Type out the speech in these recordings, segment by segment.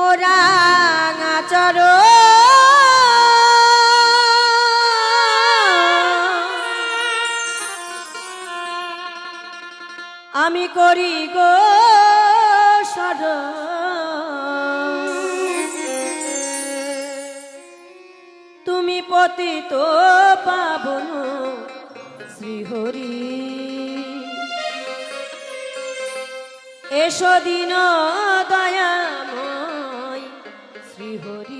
ওরাঙাচর আমি করি গো সর তুমি পতিত পাবন শ্রীহরি। এসো দিন দয়াময় শ্রীহরি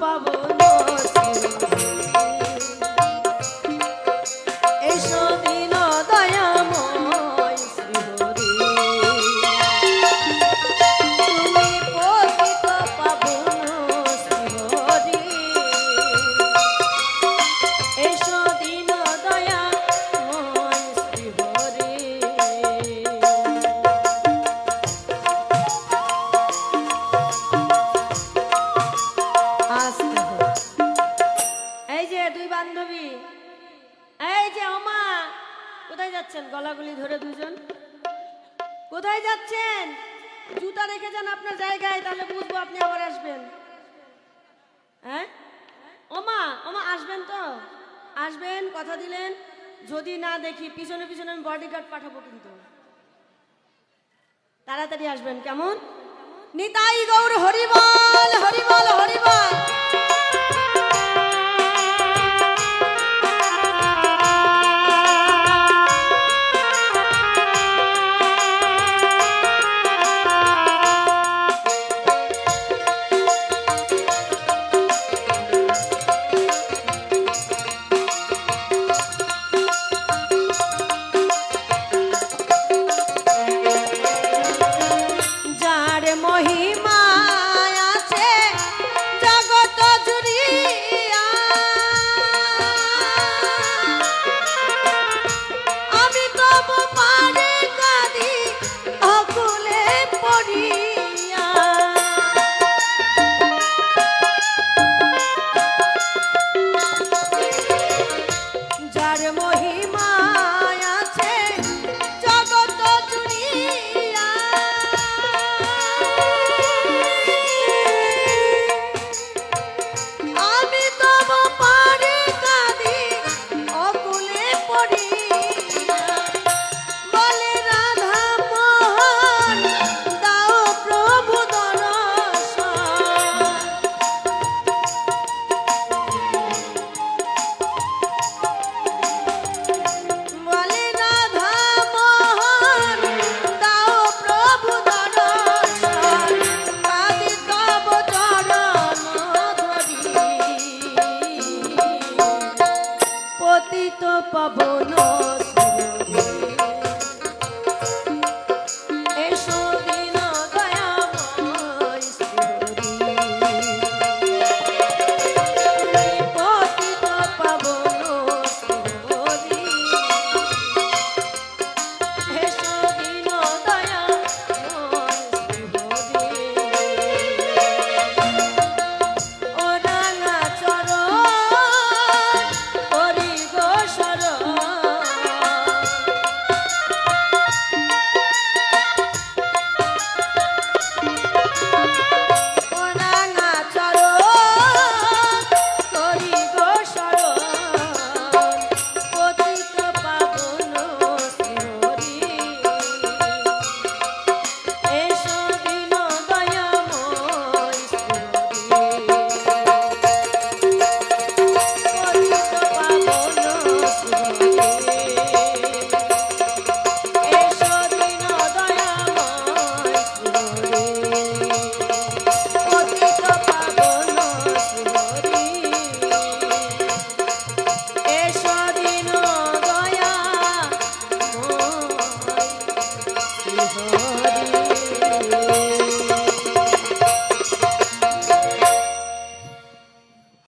পতিত কোথায় যাচ্ছেন? জুতা রেখে যান আপনার জায়গায়, তাহলে বুঝব আপনি আবার আসবেন। হ্যাঁ? ওমা ওমা, আসবেন তো? আসবেন, কথা দিলেন। যদি না দেখি, পিছনে পিছনে আমি বডিগার্ড পাঠাবো কিন্তু। তাড়াতাড়ি আসবেন, কেমন? নিতাই গৌর হরিবল হরিবল।